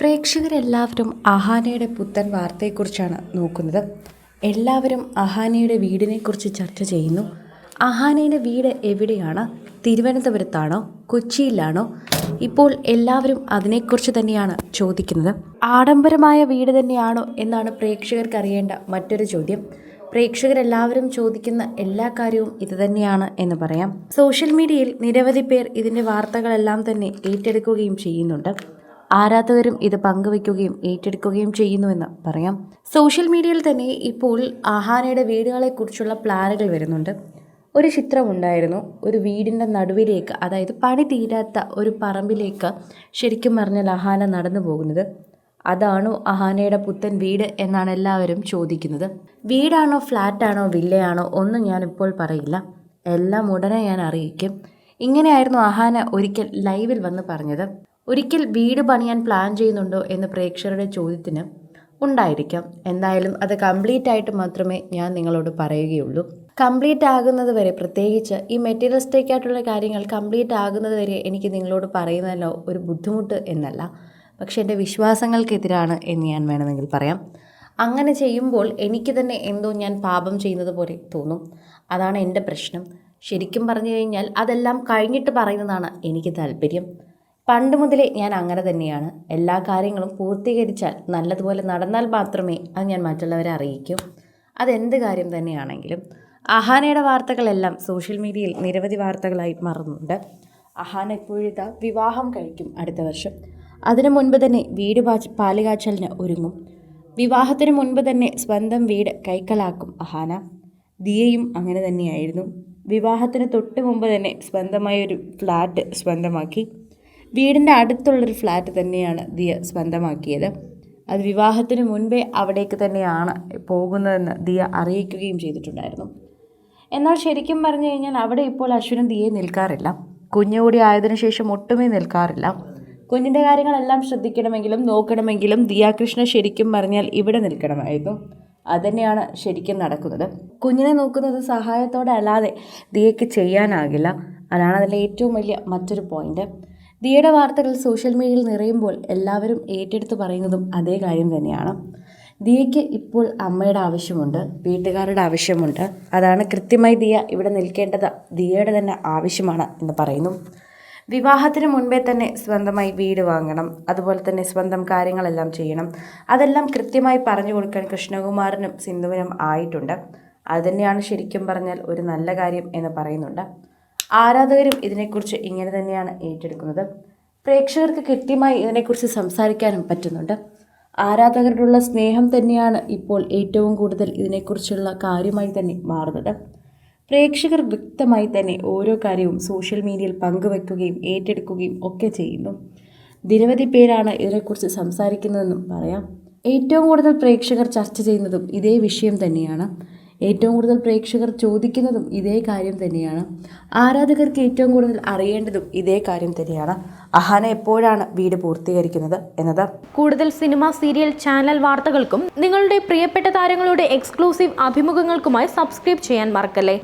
പ്രേക്ഷകരെല്ലാവരും അഹാനയുടെ പുത്തൻ വാർത്തയെക്കുറിച്ചാണ് നോക്കുന്നത്. എല്ലാവരും അഹാനയുടെ വീടിനെക്കുറിച്ച് ചർച്ച ചെയ്യുന്നു. അഹാനയുടെ വീട് എവിടെയാണ്? തിരുവനന്തപുരത്താണോ? കൊച്ചിയിലാണോ? ഇപ്പോൾ എല്ലാവരും അതിനെക്കുറിച്ച് തന്നെയാണ് ചോദിക്കുന്നത്. ആഡംബരമായ വീട് തന്നെയാണോ എന്നാണ് പ്രേക്ഷകർക്ക് അറിയേണ്ട മറ്റൊരു ചോദ്യം. പ്രേക്ഷകരെല്ലാവരും ചോദിക്കുന്ന എല്ലാ കാര്യവും ഇത് തന്നെയാണ് എന്ന് പറയാം. സോഷ്യൽ മീഡിയയിൽ നിരവധി പേർ ഇതിന്റെ വാർത്തകളെല്ലാം തന്നെ ഏറ്റെടുക്കുകയും ചെയ്യുന്നുണ്ട്. ആരാധകരും ഇത് പങ്കുവയ്ക്കുകയും ഏറ്റെടുക്കുകയും ചെയ്യുന്നുവെന്ന് പറയാം. സോഷ്യൽ മീഡിയയിൽ തന്നെ ഇപ്പോൾ ആഹാനയുടെ വീടുകളെക്കുറിച്ചുള്ള പ്ലാനുകൾ വരുന്നുണ്ട്. ഒരു ചിത്രമുണ്ടായിരുന്നു. ഒരു വീടിന്റെ നടുവിലേക്ക് അതായത് പണി തീരാത്ത ഒരു പറമ്പിലേക്ക് ശരിക്കും പറഞ്ഞാൽ അഹാന നടന്നു പോകുന്നത്. അതാണോ അഹാനയുടെ പുത്തൻ വീട് എന്നാണ് എല്ലാവരും ചോദിക്കുന്നത്. വീടാണോ ഫ്ലാറ്റാണോ വില്ലയാണോ ഒന്നും ഞാനിപ്പോൾ പറയില്ല. എല്ലാം ഉടനെ ഞാൻ അറിയിക്കും. ഇങ്ങനെയായിരുന്നു അഹാന ഒരിക്കൽ ലൈവിൽ വന്ന് പറഞ്ഞത്. ഒരിക്കൽ വീട് പണിയാൻ പ്ലാൻ ചെയ്യുന്നുണ്ടോ എന്ന് പ്രേക്ഷകരുടെ ചോദ്യത്തിന് ഉണ്ടായിരിക്കാം. എന്തായാലും അത് കംപ്ലീറ്റ് ആയിട്ട് മാത്രമേ ഞാൻ നിങ്ങളോട് പറയുകയുള്ളൂ. കംപ്ലീറ്റ് ആകുന്നത് വരെ പ്രത്യേകിച്ച് ഈ മെറ്റീരിയൽസ്റ്റേക്കായിട്ടുള്ള കാര്യങ്ങൾ കംപ്ലീറ്റ് ആകുന്നത് വരെ എനിക്ക് നിങ്ങളോട് പറയുന്നതല്ലോ ഒരു ബുദ്ധിമുട്ട് എന്നല്ല. പക്ഷേ എന്റെ വിശ്വാസങ്ങൾക്കെതിരാണ് എന്ന് ഞാൻ വേണമെങ്കിൽ പറയാം. അങ്ങനെ ചെയ്യുമ്പോൾ എനിക്ക് തന്നെ എന്തോ ഞാൻ പാപം ചെയ്യുന്നത് പോലെ തോന്നും. അതാണ് എന്റെ പ്രശ്നം. ശരിക്കും പറഞ്ഞു കഴിഞ്ഞാൽ അതെല്ലാം കഴിഞ്ഞിട്ട് പറയുന്നതാണ് എനിക്ക് താല്പര്യം. പണ്ട് മുതലേ ഞാൻ അങ്ങനെ തന്നെയാണ്. എല്ലാ കാര്യങ്ങളും പൂർത്തീകരിച്ചാൽ നല്ലതുപോലെ നടന്നാൽ മാത്രമേ അത് ഞാൻ മറ്റുള്ളവരെ അറിയിക്കും. അതെന്ത് കാര്യം തന്നെയാണെങ്കിലും അഹാനയുടെ വാർത്തകളെല്ലാം സോഷ്യൽ മീഡിയയിൽ നിരവധി വാർത്തകളായി മാറുന്നുണ്ട്. അഹാന ഇപ്പോഴിതാ വിവാഹം കഴിക്കും അടുത്ത വർഷം. അതിനു മുൻപ് തന്നെ വീട് പാലുകാച്ചലിന് ഒരുങ്ങും. വിവാഹത്തിന് മുൻപ് തന്നെ സ്വന്തം വീട് കൈക്കലാക്കും അഹാന. ദിയയും അങ്ങനെ തന്നെയായിരുന്നു. വിവാഹത്തിന് തൊട്ട് മുമ്പ് തന്നെ സ്വന്തമായൊരു ഫ്ലാറ്റ് സ്വന്തമാക്കി. വീടിന്റെ അടുത്തുള്ളൊരു ഫ്ലാറ്റ് തന്നെയാണ് ദിയ സ്വന്തമാക്കിയത്. അത് വിവാഹത്തിന് മുൻപേ അവിടേക്ക് തന്നെയാണ് പോകുന്നതെന്ന് ദിയ അറിയിക്കുകയും ചെയ്തിട്ടുണ്ടായിരുന്നു. എന്നാൽ ശരിക്കും പറഞ്ഞു കഴിഞ്ഞാൽ അവിടെ ഇപ്പോൾ അശ്വിനും ദിയെ നിൽക്കാറില്ല. കുഞ്ഞുകൂടി ആയതിനു ശേഷം ഒട്ടുമേ നിൽക്കാറില്ല. കുഞ്ഞിന്റെ കാര്യങ്ങളെല്ലാം ശ്രദ്ധിക്കണമെങ്കിലും നോക്കണമെങ്കിലും ദിയാകൃഷ്ണ ശരിക്കും പറഞ്ഞാൽ ഇവിടെ നിൽക്കണമായിരുന്നു. അതുതന്നെയാണ് ശരിക്കും നടക്കുന്നത്. കുഞ്ഞിനെ നോക്കുന്നത് സഹായത്തോടെ അല്ലാതെ ദിയയ്ക്ക് ചെയ്യാനാകില്ല. അതാണ് അതിലെ ഏറ്റവും വലിയ മറ്റൊരു പോയിന്റ് ദിയയുടെ വാർത്തകൾ സോഷ്യൽ മീഡിയയിൽ നിറയുമ്പോൾ എല്ലാവരും ഏറ്റെടുത്ത് പറയുന്നതും അതേ കാര്യം തന്നെയാണ്. ദിയയ്ക്ക് ഇപ്പോൾ അമ്മയുടെ ആവശ്യമുണ്ട് വീട്ടുകാരുടെ ആവശ്യമുണ്ട്. അതാണ് കൃത്യമായി ദിയ ഇവിടെ നിൽക്കേണ്ടത്. ദിയയുടെ തന്നെ ആവശ്യമാണ് എന്ന് പറയുന്നു. വിവാഹത്തിന് മുൻപേ തന്നെ സ്വന്തമായി വീട് വാങ്ങണം അതുപോലെ തന്നെ സ്വന്തം കാര്യങ്ങളെല്ലാം ചെയ്യണം. അതെല്ലാം കൃത്യമായി പറഞ്ഞു കൊടുക്കാൻ കൃഷ്ണകുമാറിനും സിന്ധുവിനും ആയിട്ടുണ്ട്. അതുതന്നെയാണ് ശരിക്കും പറഞ്ഞാൽ ഒരു നല്ല കാര്യം എന്ന് പറയുന്നുണ്ട്. ആരാധകരും ഇതിനെക്കുറിച്ച് ഇങ്ങനെ തന്നെയാണ് ഏറ്റെടുക്കുന്നത്. പ്രേക്ഷകർക്ക് കൃത്യമായി ഇതിനെക്കുറിച്ച് സംസാരിക്കാനും പറ്റുന്നുണ്ട്. ആരാധകരോടുള്ള സ്നേഹം തന്നെയാണ് ഇപ്പോൾ ഏറ്റവും കൂടുതൽ ഇതിനെക്കുറിച്ചുള്ള കാര്യമായി തന്നെ മാറുന്നത്. പ്രേക്ഷകർ വ്യക്തമായി തന്നെ ഓരോ കാര്യവും സോഷ്യൽ മീഡിയയിൽ പങ്കുവെക്കുകയും ഏറ്റെടുക്കുകയും ഒക്കെ ചെയ്യുന്നു. നിരവധി പേരാണ് ഇതിനെക്കുറിച്ച് സംസാരിക്കുന്നതെന്നും പറയാം. ഏറ്റവും കൂടുതൽ പ്രേക്ഷകർ ചർച്ച ചെയ്യുന്നതും ഇതേ വിഷയം തന്നെയാണ്. ഏറ്റവും കൂടുതൽ പ്രേക്ഷകർ ചോദിക്കുന്നതും ഇതേ കാര്യം തന്നെയാണ്. ആരാധകർക്ക് ഏറ്റവും കൂടുതൽ അറിയേണ്ടതും ഇതേ കാര്യം തന്നെയാണ്. അഹാന എപ്പോഴാണ് വീട് പൂർത്തീകരിക്കുന്നത് എന്നത്? കൂടുതൽ സിനിമ സീരിയൽ ചാനൽ വാർത്തകൾക്കും നിങ്ങളുടെ പ്രിയപ്പെട്ട താരങ്ങളുടെ എക്സ്ക്ലൂസീവ് അഭിമുഖങ്ങൾക്കുമായി സബ്സ്ക്രൈബ് ചെയ്യാൻ മറക്കല്ലേ?